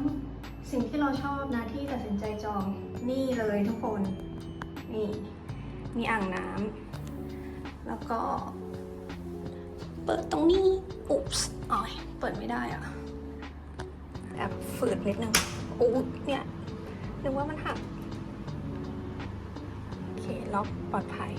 งสิ่งที่เราชอบนะที่ตัดสินใจจองนี่เลยทุกคนนี่มีอ่างน้ำแล้วก็ เปิดตรงนี้อุ๊บส์อ๋อเปิดไม่ได้อะแอบฝืดนิดนึงอู้เนี่ยนึกว่ามันหักโอเคล็อกปลอดภัย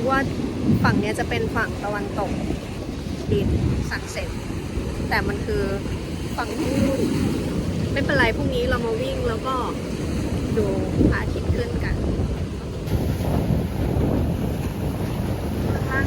กว่าฝั่งนี้จะเป็นฝั่งตะวันตกดินสันเซ็ตแต่มันคือฝั่งที่ไม่เป็นไรพรุ่งนี้เรามาวิ่งแล้วก็ดูพระอาทิตย์ขึ้นกันข้าง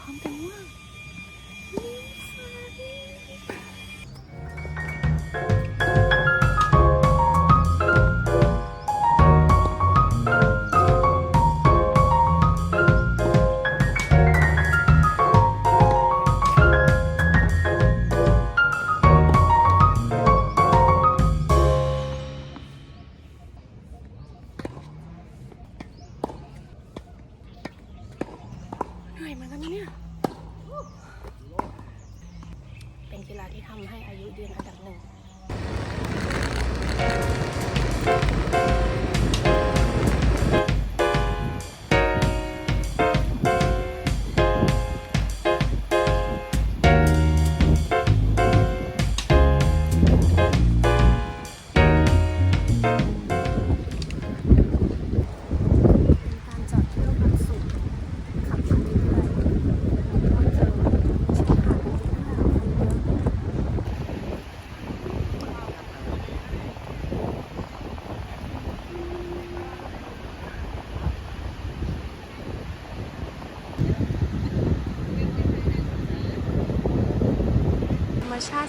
พร้อมๆกัน เป็นกีฬาที่ทำให้อายุยืนอันดับหนึ่ง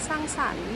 สร้างสรรค์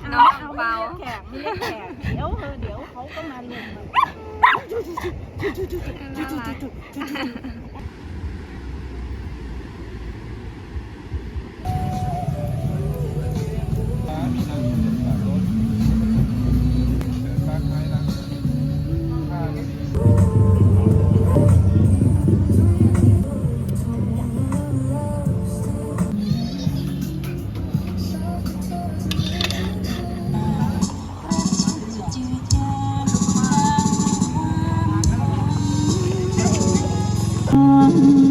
ไม่เอาไม่เอาไม่เรียกแขกไม่เรียกแขกเดี๋ยวเออเดี๋ยวเขาก็มาลุม Hãy subscribe cho kênh Ghiền Mì Gõ Để không bỏ song.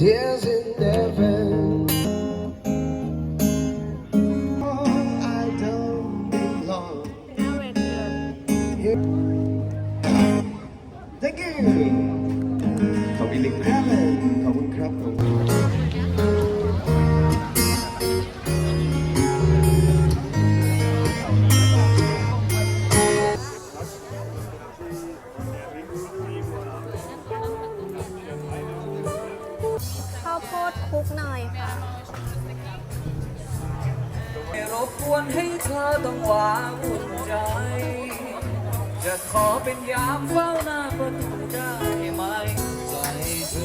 Tears คุกหนยค่ะรบกวนให้เธอต้องวาวุ่นใจ จะขอเป็นยามเฝ้าหน้าประตูได้ไหมใจเอ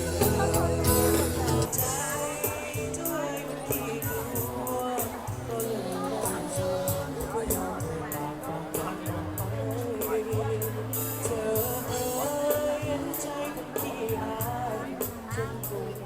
ใจคนที่อายจนตัวแก